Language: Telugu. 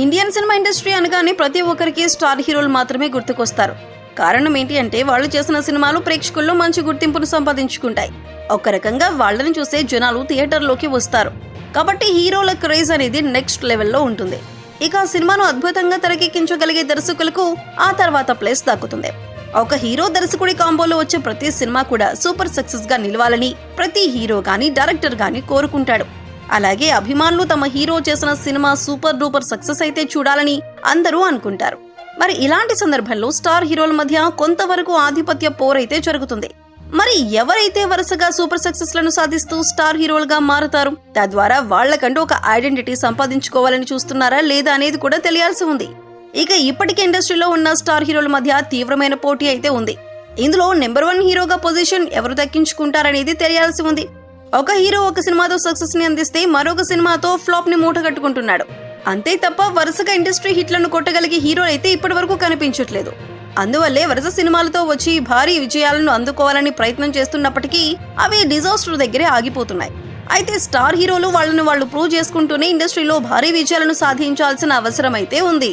ఇండియన్ సినిమా ఇండస్ట్రీ అనగానే ప్రతి ఒక్కరికి స్టార్ హీరోలు మాత్రమే గుర్తుకొస్తారు. కారణం ఏంటి అంటే వాళ్ళు చేసిన సినిమాలు ప్రేక్షకుల్లో మంచి గుర్తింపును సంపాదించుకుంటాయి. ఒక రకంగా వాళ్ళని చూసే జనాలు థియేటర్లోకి వస్తారు. కాబట్టి హీరోల క్రేజ్ అనేది నెక్స్ట్ లెవెల్లో ఉంటుంది. ఇక ఆ సినిమాను అద్భుతంగా తెరకెక్కించగలిగే దర్శకులకు ఆ తర్వాత ప్లేస్ దక్కుతుంది. ఒక హీరో దర్శకుడి కాంబోలో వచ్చే ప్రతి సినిమా కూడా సూపర్ సక్సెస్గా నిలవాలని ప్రతి హీరో గాని డైరెక్టర్ గాని కోరుకుంటాడు. అలాగే అభిమానులు తమ హీరో చేసిన సినిమా సూపర్ డూపర్ సక్సెస్ అయితే చూడాలని అందరూ అనుకుంటారు. మరి ఇలాంటి సందర్భంలో స్టార్ హీరోల మధ్య కొంతవరకు ఆధిపత్య పోరైతే జరుగుతుంది. మరి ఎవరైతే వరుసగా సూపర్ సక్సెస్లను సాధిస్తూ స్టార్ హీరోలుగా మారుతారు తద్వారా వాళ్ళకంటూ ఒక ఐడెంటిటీ సంపాదించుకోవాలని చూస్తున్నారా లేదా అనేది కూడా తెలియాల్సి ఉంది. ఇక ఇప్పటికే ఇండస్ట్రీలో ఉన్న స్టార్ హీరోల మధ్య తీవ్రమైన పోటీ అయితే ఉంది. ఇందులో నెంబర్ వన్ హీరోగా పొజిషన్ ఎవరు దక్కించుకుంటారనేది తెలియాల్సి ఉంది. ఒక హీరో ఒక సినిమాతో సక్సెస్ని అందిస్తే మరొక సినిమాతో ఫ్లాప్ని మూట కట్టుకుంటున్నాడు. అంతే తప్ప వరుసగా ఇండస్ట్రీ హిట్లను కొట్టగలిగే హీరో అయితే ఇప్పటి వరకు కనిపించట్లేదు. అందువల్లే వరుస సినిమాలతో వచ్చి భారీ విజయాలను అందుకోవాలని ప్రయత్నం చేస్తున్నప్పటికీ అవి డిజాస్టర్ దగ్గరే ఆగిపోతున్నాయి. అయితే స్టార్ హీరోలు వాళ్ళను వాళ్ళు ప్రూవ్ చేసుకుంటూనే ఇండస్ట్రీలో భారీ విజయాలను సాధించాల్సిన అవసరం అయితే ఉంది.